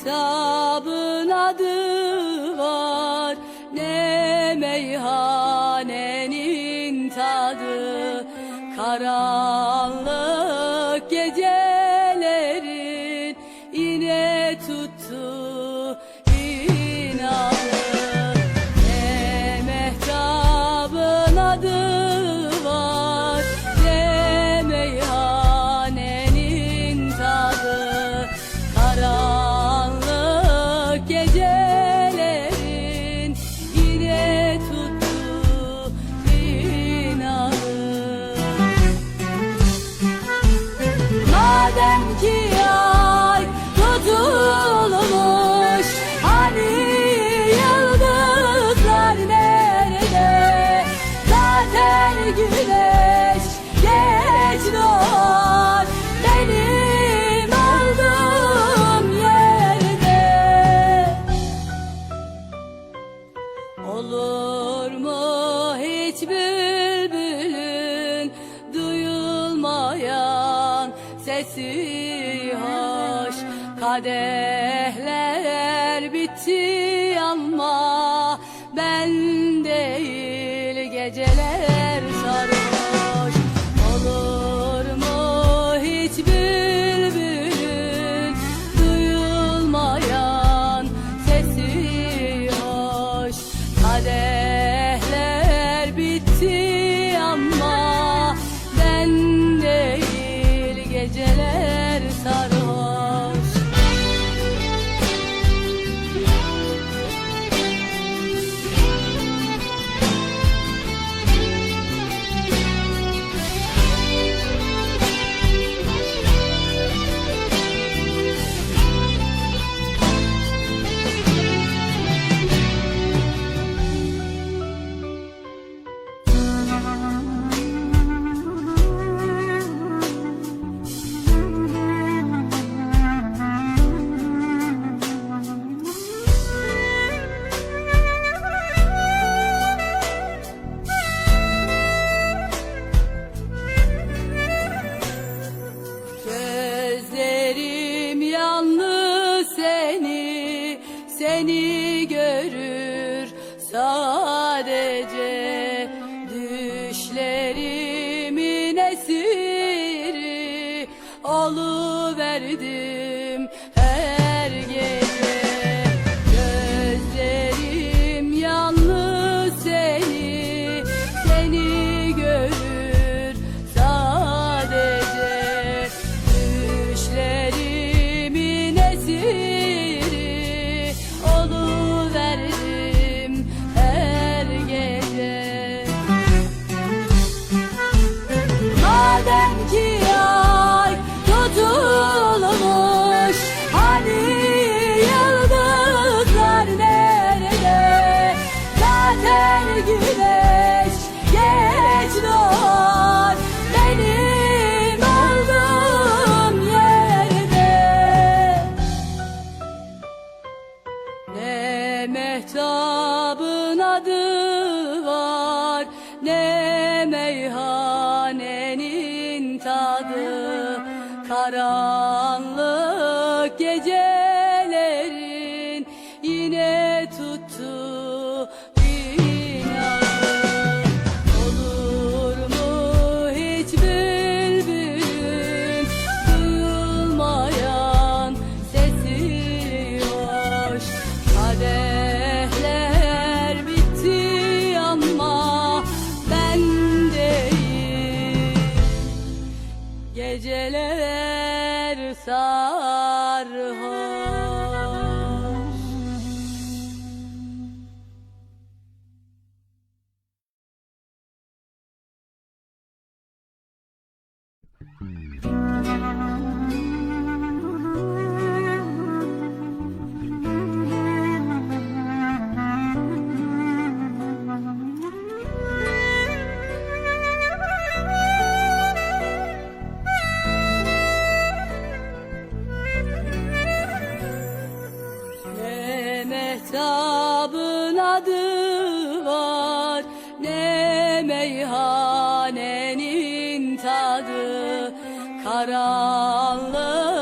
kitabın adı var Ne meyhanenin tadı. Karanlık olmayan sesi hoş. Kadehler bitti ama ben değil geceler. seni görür sadece düşlerimin esiri oluverdi. Ne mehtabın adı var. Ne meyhanenin tadı Karanlık gece neler sarhoş. kitabın adı var. Ne meyhanenin tadı Karanlık